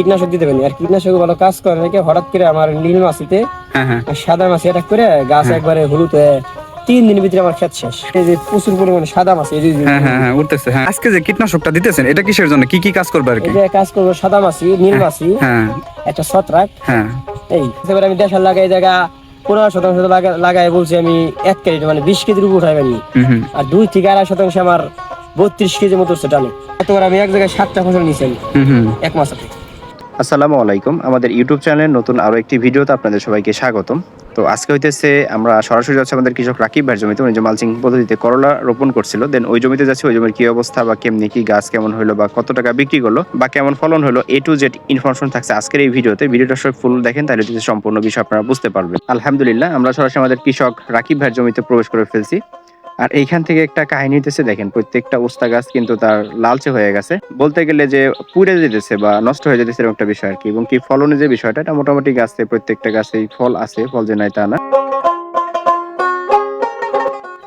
কীটনাশক দিতে পারি আর কীটনাশক ভালো কাজ করে নাকি হঠাৎ করে আমার নীল মাছিতে হ্যাঁ হ্যাঁ। আর সাদা মাছি অ্যাটাক করে গাছ একবারে হলুদ হয়ে তিন দিনের ভিতরে আমার খেত শেষ। এই যে প্রচুর পরিমাণে সাদা মাছ এই হ্যাঁ হ্যাঁ হ্যাঁ উঠতেছে। হ্যাঁ আজকে যে কীটনাশকটা দিতেছেন এটা কিসের জন্য? কি কি কাজ করবে আর কি? কাজ করব সাদা মাছি নীল মাছি হ্যাঁ। একটা ছত্রাক। হ্যাঁ। এই এবার আমি দেশাল লাগাই জায়গা পনেরো শতাংশ লাগাই বলছি আমি এক কেজি মানে বিশ কেজির উপর হুম হুম। আর দুই থেকে আড়াই শতাংশ আমার বত্রিশ কেজি মতো হচ্ছে টানে এতবার আমি এক জায়গায় সাতটা ফসল নিয়েছি এক মাসে আসসালামু আলাইকুম। আমাদের ইউটিউব চ্যানেলের নতুন আরও একটি ভিডিওতে আপনাদের সবাইকে স্বাগতম। তো আজকে হইতেছে আমরা সরাসরি যাচ্ছি আমাদের কৃষক রাকিব ভাইয়ের জমিতে। উনি যে মালচিং পদ্ধতিতে করলা রোপণ করছিল দেন ওই জমিতে যাচ্ছে, ওই জমির কি অবস্থা বা কেমনি কি গাছ কেমন হলো বা কত টাকা বিক্রি করল বা কেমন ফলন হলো এ টু জেড ইনফরমেশন থাকছে আজকের এই ভিডিওতে। ভিডিওটা সব ফুল দেখেন, তাহলে সম্পূর্ণ বিষয় আপনারা বুঝতে পারবেন। আলহামদুলিল্লাহ, আমরা সরাসরি আমাদের কৃষক রাকিব ভাইয়ের জমিতে প্রবেশ করে ফেলছি। আর এইখান থেকে একটা কাহিনী হইতেছে, দেখেন, প্রত্যেকটা ওস্তা গাছ কিন্তু তার লালচে হয়ে গেছে। বলতে গেলে যে পুড়ে যেতেছে বা নষ্ট হয়ে যেতেছে এরকম একটা বিষয় আর কি এবং কি ফলনের যে বিষয়টা, এটা মোটামুটি গাছে, প্রত্যেকটা গাছেই ফল আছে, ফল যে নাই তা না।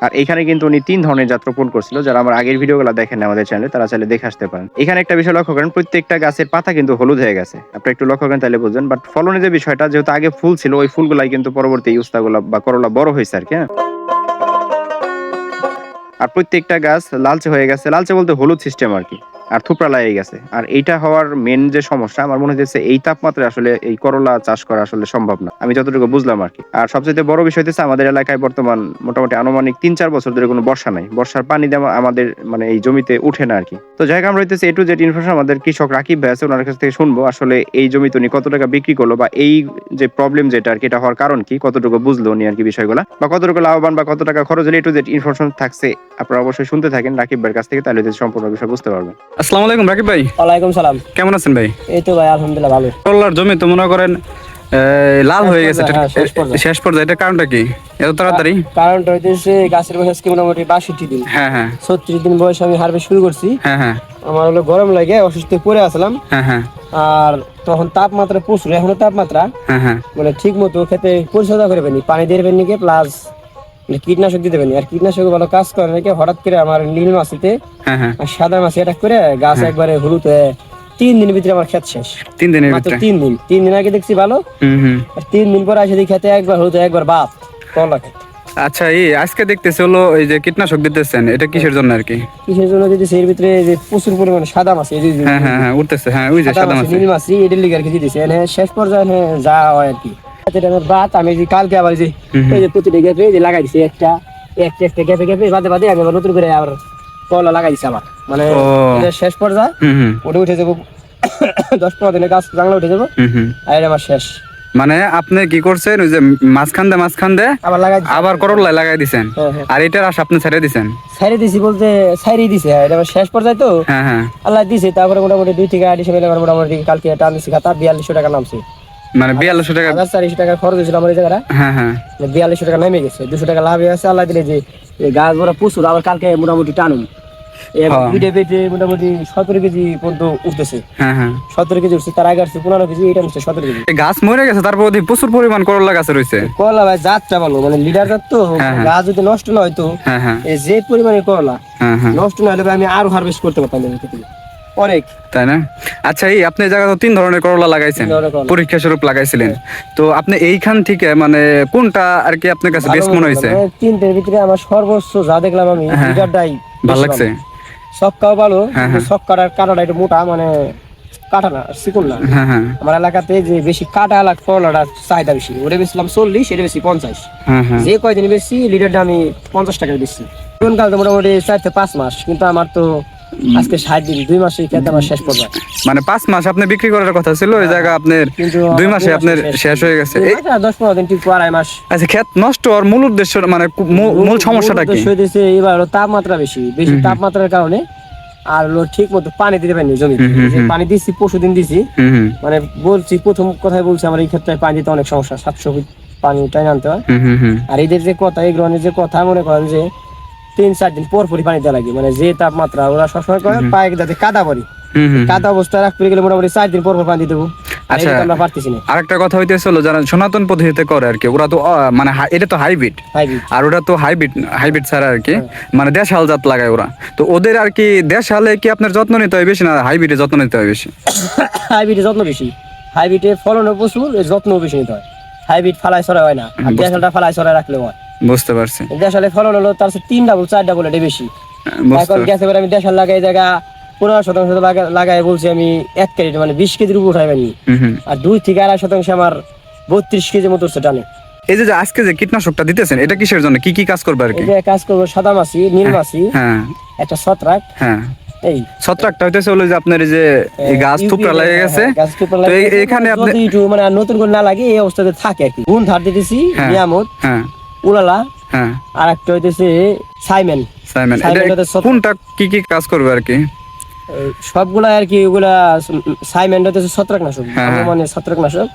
আর এখানে কিন্তু উনি তিন ধরনের জাত রোপণ করছিল, যারা আমার আগের ভিডিও ভিডিওগুলো দেখেন আমাদের চ্যানেলে তারা চাইলে দেখে আসতে পারেন। এখানে একটা বিষয় লক্ষ্য করেন, প্রত্যেকটা গাছের পাতা কিন্তু হলুদ হয়ে গেছে। আপনি একটু লক্ষ্য করেন তাহলে বুঝবেন বাট ফলনের যে বিষয়টা, যেহেতু আগে ফুল ছিল, ওই ফুলগুলাই কিন্তু পরবর্তী ইউস্তাগুলো বা করলা বড় হয়েছে আর কি হ্যাঁ। আর প্রত্যেকটা গাছ লালচে হয়ে গেছে। লালচে বলতে হলুদ সিস্টেম আর কি। আর থুপড়া লাগিয়ে গেছে। আর এইটা হওয়ার মেন যে সমস্যা, আমার মনে হচ্ছে এই তাপমাত্রায় আসলে এই করলা চাষ করা আসলে সম্ভব না। আমি যতটুকু বুঝলাম আর কি। আর সবচেয়ে বড় বিষয় হচ্ছে আমাদের এলাকায় বর্তমান মোটামুটি আনুমানিক তিন চার বছর ধরে কোনো বর্ষা নাই। বর্ষার পানি দেওয়া আমাদের মানে এই জমিতে উঠে না আর কি। তো যাই আমরা হইতেছে এ টু জেড ইনফরমেশন আমাদের কৃষক রাকিব ভাই আছে, ওনার কাছ থেকে শুনব আসলে এই জমিতে উনি কত টাকা বিক্রি করল বা এই যে প্রবলেম যেটা আর কি, এটা হওয়ার কারণ কি, কতটুকু বুঝলো উনি আর কি বিষয়গুলো, বা কতটুকু লাভবান বা কত টাকা খরচ হলে এ টু জেড ইনফরমেশন থাকছে, আপনারা অবশ্যই শুনতে থাকেন রাকিব ভাইয়ের কাছ থেকে, তাহলে সম্পূর্ণ বিষয় বুঝতে পারবেন। আসসালামু আলাইকুম রাকিব ভাই। ওয়ালাইকুম সালাম। কেমন আছেন ভাই? এই তো ভাই আলহামদুলিল্লাহ ভালো। করলার জমি তো মনে করেন লাল হয়ে গেছে। হ্যাঁ, শেষ পর্যায়ে। এটা কারণটা কি? এত তাড়াতাড়ি? কারণটা হইতেছে গাছের বয়স আজকে মোটামুটি বাষট্টি দিন। হ্যাঁ হ্যাঁ। ছত্রিশ দিন বয়স আমি হারভেস্ট শুরু করছি। হ্যাঁ হ্যাঁ। আমার হলো গরম লাগে অসুস্থ পড়ে আসলাম। হ্যাঁ হ্যাঁ। আর তখন তাপমাত্রা প্রচুর এখনও তাপমাত্রা। হ্যাঁ হ্যাঁ। মানে ঠিক মতো খেতে পরিচর্যা করে পানি পানি দিয়ে পানি প্লাস কীটনাশক দিতে পারি আর কীটনাশক ভালো কাজ করে নাকি হঠাৎ করে আমার নীল মাছিতে হ্যাঁ হ্যাঁ। আর সাদা মাছি অ্যাটাক করে গাছ একবারে হলুদ হয়ে তিন দিনের ভিতরে আমার খেত শেষ। তিন দিনের ভিতরে? তিন দিন। তিন দিন আগে দেখছি ভালো। আর তিন দিন পরে আসে খেতে একবার হলুদ একবার বাপ করলা খেত আচ্ছা এই আজকে দেখতেছি হলো এই যে কীটনাশক দিতেছেন এটা কিসের জন্য আর কি? কিসের জন্য যদি সেই ভিতরে যে প্রচুর পরিমাণে সাদা মাছ এই হ্যাঁ হ্যাঁ হ্যাঁ উঠতেছে হ্যাঁ ওই যে সাদা মাছ নীল মাছ এটার লিগে আর কি দিতেছে। শেষ পর্যায়ে যা হয় আর কি। এটা আমি যে কালকে আবার যে এই যে প্রতিটা গ্যাপে যে লাগাই দিছি একটা একটা একটা গ্যাপে গ্যাপে বাদে বাদে আমি আবার নতুন করে আবার কলা লাগাই দিছি আবার। মানে শেষ পর্যায়ে। হুম হুম। ওটা উঠে যাব দশ পনেরো দিনে গাছ বাংলা উঠে যাব। হুম হুম। আর আমার শেষ। মানে আপনি কি করছেন ওই যে মাঝখান দিয়ে মাঝখান দিয়ে আবার লাগাই আবার লাগাই দিছেন? হ্যাঁ, হ্যাঁ। আর এটার আশ আপনি ছেড়ে দিছেন? সাইরে দিছি বলতে সাইরে দিছি হ্যাঁ এটা শেষ পর্যায়ে তো। হ্যাঁ হ্যাঁ। আল্লাহ দিছে তারপরে মোটামুটি দুই থেকে আড়াইশো মিলে মোটামুটি কালকে টান দিছি খাতা বিয়াল্লিশশো টাকা নামছে। মানে বিয়াল্লিশশো টাকা হাজার চারিশো টাকা খরচ হয়েছিল আমার এই জায়গাটা। হ্যাঁ হ্যাঁ। বিয়াল্লিশশো টাকা নেমে গেছে দুশো টাকা লাভ গেছে আল্লাহ দিলে যে গাছ ভরা প্রচুর আবার কালকে মোটামুটি টানুন। হ্যাঁ। পেটে মোটামুটি সতেরো কেজি পর্যন্ত উঠতেছে। হ্যাঁ হ্যাঁ। সতেরো কেজি উঠছে তার আগে আসছে পনেরো কেজি এটা সতেরো কেজি। গাছ মরে গেছে তারপর প্রচুর পরিমাণ করল্লা গাছ রয়েছে। করলা ভাই জাতটা ভালো মানে লিডার জাত তো। গাছ যদি নষ্ট না হয়তো যে পরিমাণে করলা নষ্ট না হলে আমি আরও হারভেস্ট করতে পারতাম। অনেক। তাই না? আচ্ছা এই আপনি জায়গা তো তিন ধরনের করলা লাগাইছেন। পরীক্ষা স্বরূপ লাগাইছিলেন। তো আপনি এইখান থেকে মানে কোনটা আর কি আপনার কাছে বেস্ট মনে হয়েছে? মানে তিনটের ভিতরে আমার সর্বোচ্চ যা দেখলাম আমি হ্যাঁ। ভালো লাগছে। সবকাও ভালো হ্যাঁ, কিন্তু সব কাটার কাটাটা একটু মোটা মানে কাটা না চিকুন না। হ্যাঁ হ্যাঁ। আমার এলাকাতে যে বেশি কাটা এলাকা করলাটা চাহিদা বেশি। ওটা বেশিলাম চল্লিশ এটা বেশি পঞ্চাশ। হ্যাঁ হ্যাঁ। যে কয়দিন বেশি লিটারটা আমি পঞ্চাশ টাকা বেশি কোন কাল তো মোটামুটি চার থেকে পাঁচ মাস কিন্তু আমার তো আজকে ষাট দিন দুই মাসে খেতে আমার শেষ পর্যায়ে মানে পাঁচ মাস আপনি বিক্রি করার কথা ছিল ওই জায়গা আপনার দুই মাসে আপনার শেষ। হয়ে গেছে। দশ পনেরো দিন ঠিক আড়াই মাস। আচ্ছা ক্ষেত নষ্ট হওয়ার মূল উদ্দেশ্য মানে মূল- সমস্যাটা কি? হইতেছে এবার হলো তাপমাত্রা বেশি বেশি তাপমাত্রার কারণে আর হলো ঠিক মতো পানি দিতে পারিনি জমি পানি দিচ্ছি পরশু দিন দিছি। মানে বলছি প্রথম কথাই বলছি আমার এই ক্ষেত্রে পানি দিতে অনেক সমস্যা সাতশো পানি টাইম আনতে হয়। আর এদের যে কথা এই গ্রহণের যে কথা মনে করেন যে তিন চার দিন পর পরই পানি দেওয়া লাগে। মানে যে তাপমাত্রা ওরা সবসময় করে পায়ে যাতে কাদা হুম কাদা অবস্থায় রাখতে গেলে মোটামুটি চার দিন পর পর পানি দেবো। আচ্ছা। আমরা পারতেছি না। আরেকটা কথা হইতেছে হলো যারা সনাতন পদ্ধতিতে করে আর কি ওরা তো মানে এটা তো হাইব্রিড। আর ওটা তো হাইব্রিড হাইব্রিড ছাড়া আর কি মানে দেশাল জাত লাগায় ওরা। তো ওদের আর কি দেশালে কি আপনার যত্ন নিতে হয় বেশি না হাইব্রিডে যত্ন নিতে হয় বেশি? হাইব্রিডে যত্ন বেশি। হাইব্রিডে ফলনও প্রচুর এর যত্নও বেশি নিতে হয়। হাইব্রিড ফালাই ছড়া হয় না। দেশালটা ফালাই ছড়া রাখলে হয়। বুঝতে পারছি। দেশালে ফলন হলো তার তিন ডাবল চার ডাবল এটা বেশি। এখন পারছি। গেছে এবার আমি দেশাল লাগাই জায়গা পনেরো শতাংশ লাগাই বলছি আমি এক কেজি মানে বিশ কেজির উপর হুম। আর দুই থেকে আড়াই শতাংশ আমার বত্রিশ কেজি মতো হচ্ছে টানে এই যে আজকে যে কীটনাশকটা দিতেছেন এটা কিসের জন্য? কি কি কাজ করবে আর কি? কাজ করব সাদা মাছি নীল মাছি হ্যাঁ। একটা ছত্রাক। হ্যাঁ। এই। ছত্রাকটা হইতেছে হলো যে আপনার এই যে গাছ থুপড়া লেগে গেছে। হ্যাঁ, তো। এখানে আপনি মানে নতুন করে না লাগে এই অবস্থাতে থাকে আর কি। গুণ ধার দিতেছি হ্যাঁ। নিয়ামত। হ্যাঁ। উলালা হ্যাঁ। আর একটা হইতেছে সাইমেন। সাইমন। কোনটা কি কি কাজ করবে আর কি? সবগুলা আর কি ওগুলা সাইমেন হইতেছে ছত্রাকনাশক। মানে ছত্রাকনাশক।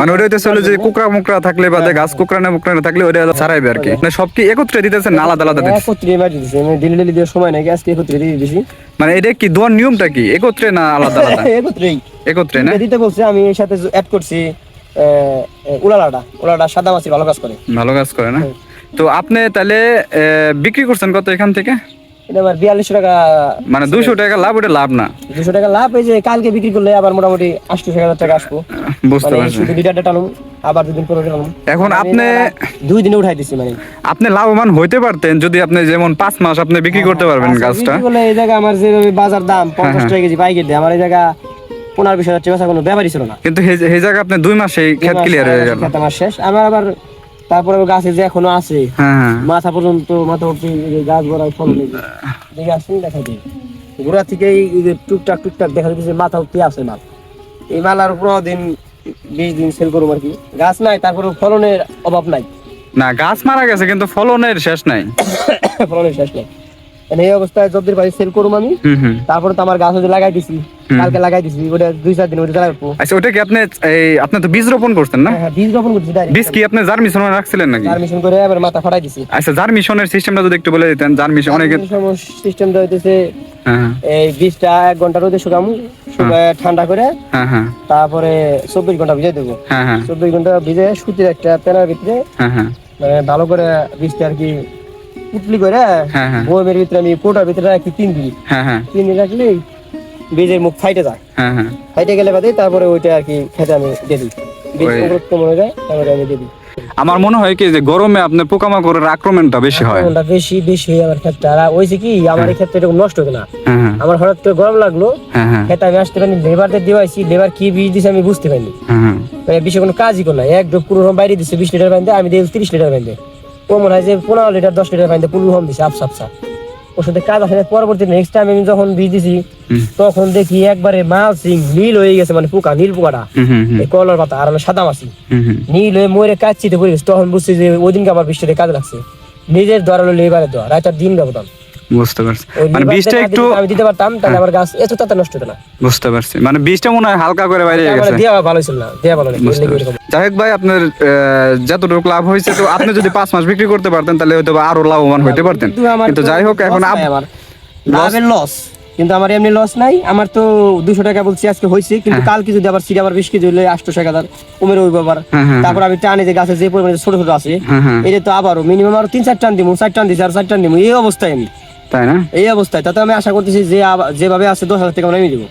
মানে ওটা হইতেছে যে করবে। কুকরা মুকরা থাকলে বা গাছ কুকরা না মুকরা থাকলে ওটা ছাড়াইবে আর কি। মানে সব কি একত্রে দিতেছেন না আলাদা আলাদা একত্রে দিতেছি। আমি দিল্লি দিল্লি দেওয়ার সময় নাকি আজকে একত্রে দিয়ে দিতেছি মানে এটা কি দোয়ার নিয়মটা কি? একত্রে না আলাদা আলাদা? একত্রেই। একত্রে না? দিতে বলছে আমি এর সাথে অ্যাড করছি। উলালাটা উলালাটা সাদা মাছি ভালো কাজ করে। ভালো কাজ করে না? হ্যাঁ। তো আপনি তাহলে বিক্রি করছেন কত এখান থেকে? এটা আমার বিয়াল্লিশশো টাকা মানে দুশো টাকা লাভ ওটা লাভ না? দুশো টাকা লাভ এই যে কালকে বিক্রি করলে আবার মোটামুটি আটশো হাজার টাকা আসব। বুঝতে মানে পারছি। শুধু লিটারটা টানুম আবার দুদিন পরে টানুম এখন আপনি দুই দিনে উঠাই দিছি মানে। আপনি লাভবান হইতে পারতেন যদি আপনি যেমন পাঁচ মাস আপনি বিক্রি করতে পারবেন গাছটা। এই জায়গা আমার যে বাজার দাম পঞ্চাশ হ্যাঁ। টাকা কেজি পাইকারি দেয় আমার এই জায়গা পনেরো বিশ হাজার টাকা কোনো ব্যাপারই ছিল না। কিন্তু সেই- জায়গায় আপনি দুই মাসে ক্ষেত ক্লিয়ার হয়ে গেল। খেত আমার শেষ। আমার আবার তারপরে গাছে যে এখনও আছে হ্যাঁ হ্যাঁ। মাথা পর্যন্ত মাথা গাছ ফল দেখে আসছি দেখা দিই। গোড়া থেকে এই যে টুকটাক টুকটাক দেখা যাচ্ছে মাথা অব্দি আছে মাল এই মাল আর পনেরো দিন বিশ দিন সেল করব আর কি। গাছ নাই তারপরে ফলনের অভাব নাই। না গাছ মারা গেছে কিন্তু ফলনের শেষ নাই। ফলনের শেষ নাই। এই অবস্থায় পারি সেল করব আমি। তারপরে তো আমার গাছ লাগাই দিছি। কালকে লাগাই দিছি ওটা দুই চার দিন ওটা আচ্ছা ওটা কি আপনি এই আপনি তো বীজ রোপণ করছেন না? হ্যাঁ হ্যাঁ বীজ রোপণ করছি বীজ কি আপনি জার্মিশন রাখছিলেন নাকি? করে মাথা ফাটাই দিছি। আচ্ছা জার্মিশনের সিস্টেমটা যদি একটু বলে দিতেন জার্মিশন অনেকে সিস্টেমটা হইতেছে হ্যাঁ হ্যাঁ, এই বীজটা এক ঘণ্টা রোদে শুকামু ঠান্ডা করে তারপরে চব্বিশ ঘণ্টা ভিজাই দেবো। চব্বিশ ঘণ্টা ভিজে সুতির একটা প্যানের ভিতরে মানে ভালো করে বীজটা আর কি পুটলি করে হ্যাঁ হ্যাঁ। ভিতরে আমি কোটার ভিতরে রাখি তিন দিন। হ্যাঁ তিন দিন রাখলেই বীজের মুখ ফাইটে যায়। ফাইটে গেলে বাদে তারপরে ওইটা আর কি খেতে আমি দিয়ে দিই। বীজ হয়ে যায় তারপরে আমি দিয়ে দিই। আমার মনে হয় কি যে গরমে আপনার পোকামাকড়ের আক্রমণটা বেশি হয়। বেশি বেশি হয় আমার ক্ষেত্রে। আর ওইছে কি আমার ক্ষেত্রে এরকম নষ্ট হতো না। আমার হঠাৎ করে গরম লাগল খেতে আমি আসতে পারিনি লেবারদের দিয়েছি লেবার কি বীজ দিছে আমি বুঝতে পারিনি। মানে বেশি কোনো কাজই করল না। এক ডোব পুরো বাইরে দিচ্ছে বিশ লিটার পানি আমি দিয়ে তিরিশ লিটার দেয় ও মনে হয় যে পনেরো লিটার দশ লিটার পানিতে পুলু হম দিছে আপসা কাজ আসলে পরবর্তী নেক্সট টাইম আমি যখন বীজ দিছি তখন দেখি একবারে মাছ সিং নীল হয়ে গেছে মানে পোকা নীল পোকাটা। এই কলার পাতা আর আমি সাদা মাছি। নীল হয়ে মরে চিতে পড়ে গেছে তখন বুঝছি যে ওই দিনকে আমার বৃষ্টিতে কাজ লাগছে। নিজের দ্বারা হলো লেবারের দোয়া রাত দিন ব্যবধান। বুঝতে পারছি। মানে বীজটা একটু আমি দিতে পারতাম তাহলে আমার গাছ এত তাতে নষ্ট হতো না। বুঝতে পারছি। মানে বীজটা মনে হয় হালকা করে বাইরে গেছে। দেওয়া ভালো ছিল না দেওয়া ভালো না যাই হোক ভাই আপনার যতটুকু লাভ হয়েছে তো আপনি যদি পাঁচ মাস বিক্রি করতে পারতেন তাহলে হয়তো আরও লাভবান হইতে পারতেন। কিন্তু যাই হোক এখন আমার। লাভের লস কিন্তু আমার এমনি লস নাই। আমার তো দুশো টাকা বলছি আজকে হয়েছে কিন্তু কালকে যদি আবার সিডি আবার বিশ কেজি হলে আটশো টাকা দার কমের ওই ব্যাপার হ্যাঁ, হ্যাঁ, তারপর আমি টানি যে গাছে যে পরিমাণে ছোট ছোট আছে হ্যাঁ, হ্যাঁ। এটা তো আবারও মিনিমাম আরও তিন চার টান দিব চার টান দিচ্ছি আর চার টান দিব এই অবস্থায় আমি। তাই না? এই অবস্থায় তাতে আমি আশা করতেছি যে যেভাবে আছে দশ হাজার টাকা আমি দেবো।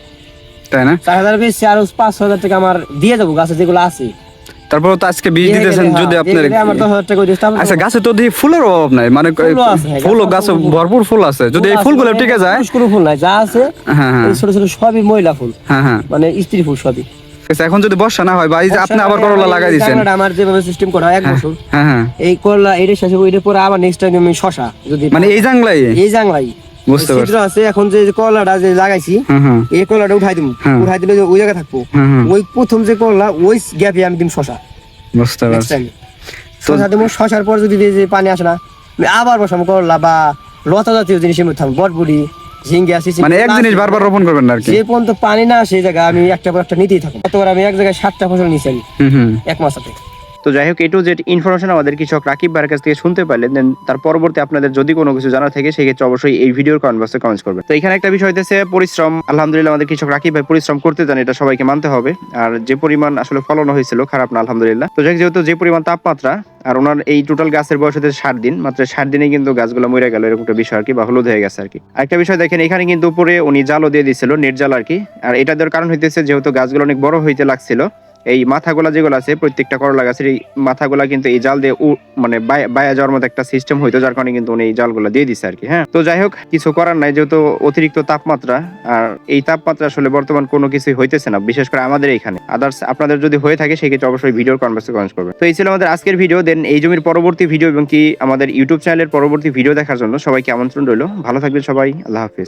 তাই না? চার হাজার বেশি আরও পাঁচ হাজার টাকা আমার দিয়ে যাব গাছে যেগুলো আছে। তারপর তো আজকে বীজ দিয়ে দিতেছেন যদি হ্যাঁ, আপনার দিয়ে দিয়ে। আচ্ছা গাছে তো দেখি ফুলের অভাব নাই মানে ফুল গাছে গাছে ভরপুর ফুল আছে। যদি এই ফুলগুলো মানে টিকে যায় কোনো ফুল নাই যা আছে হ্যাঁ হ্যাঁ। ছোট ছোট সবই মহিলা ফুল। মানে স্ত্রী ফুল সবই। এখন যদি বর্ষা না হয় বা এই যে আপনি আবার করলা লাগাই জাংলাটা আমার যেভাবে সিস্টেম করা হয় এক বছর। হ্যাঁ হ্যাঁ। এই করলা এটা শেষে পরে আবার নেক্সট টাইম আমি শশা যদি মানে এই জাংলাই এই জাংলাই বুঝতে পারছি। আছে এখন যে করলাটা যে লাগাইছি এই করলাটা উঠাই দিব উঠাই দিলে ওই জায়গায় থাকব। ওই প্রথম যে করলা ওই গ্যাপে আমি দিম শশা। বুঝতে পারছি। শশা দেবো শশার পর যদি যে পানি আসে না আমি আবার বসাম করলা বা লতা জাতীয় জিনিসের মধ্যে থাকব বটবুড়ি ঝিঙ্গা সিসি মানে এক জিনিস বারবার রোপণ করবেন না আর কি। যে পর্যন্ত পানি না সেই জায়গায় আমি একটা পর একটা নিতেই থাকি এতবার আমি এক জায়গায় সাতটা ফসল নিয়েছি আমি এক মাসাতে তো যাই হোক এটু যে ইনফরমেশন আমাদের কৃষক রাকিব ভাইয়ের কাছ থেকে শুনতে পারলেন দেন তার পরবর্তী আপনাদের যদি কোনো কিছু জানা থাকে সেক্ষেত্রে অবশ্যই এই ভিডিওর কমেন্ট বক্সে কমেন্ট করবেন। তো এখানে একটা বিষয় হইতেছে পরিশ্রম। আলহামদুলিল্লাহ আমাদের কৃষক রাকিব ভাই পরিশ্রম করতে জানে, এটা সবাইকে মানতে হবে। আর যে পরিমাণ আসলে ফলন হয়েছিল, খারাপ না, আলহামদুলিল্লাহ। তো যাই যেহেতু যে পরিমাণ তাপমাত্রা, আর ওনার এই টোটাল গাছের বয়স হচ্ছে ষাট দিন, মাত্র ষাট দিনে কিন্তু গাছগুলো মরে গেল, এরকম একটা বিষয় আর কি, বা হলুদ হয়ে গেছে আর কি। একটা বিষয় দেখেন, এখানে কিন্তু উপরে উনি জালও দিয়ে দিয়েছিল নেট জাল আর কি। আর এটা দেওয়ার কারণ হইতেছে, যেহেতু গাছগুলো অনেক বড় হইতে লাগছিল এই মাথাগুলা যেগুলো আছে, প্রত্যেকটা করলা গাছের এই মাথাগুলা কিন্তু এই জাল দিয়ে মানে বায়া- যাওয়ার মতো একটা সিস্টেম হইতো, যার কারণে কিন্তু উনি এই জালগুলো দিয়ে দিচ্ছে আর কি হ্যাঁ? তো যাই হোক, কিছু করার নাই, যেহেতু অতিরিক্ত তাপমাত্রা, আর এই তাপমাত্রা আসলে বর্তমান কোনো কিছুই হইতেছে না, বিশেষ করে আমাদের এখানে। আদার্স আপনাদের যদি হয়ে থাকে, সেক্ষেত্রে অবশ্যই ভিডিওর কনভার্সে কমেন্ট করবেন। তো এই ছিল আমাদের আজকের ভিডিও দেন এই জমির পরবর্তী ভিডিও এবং কি আমাদের ইউটিউব চ্যানেলের পরবর্তী ভিডিও দেখার জন্য সবাইকে আমন্ত্রণ রইল। ভালো থাকবেন সবাই, আল্লাহ হাফিজ।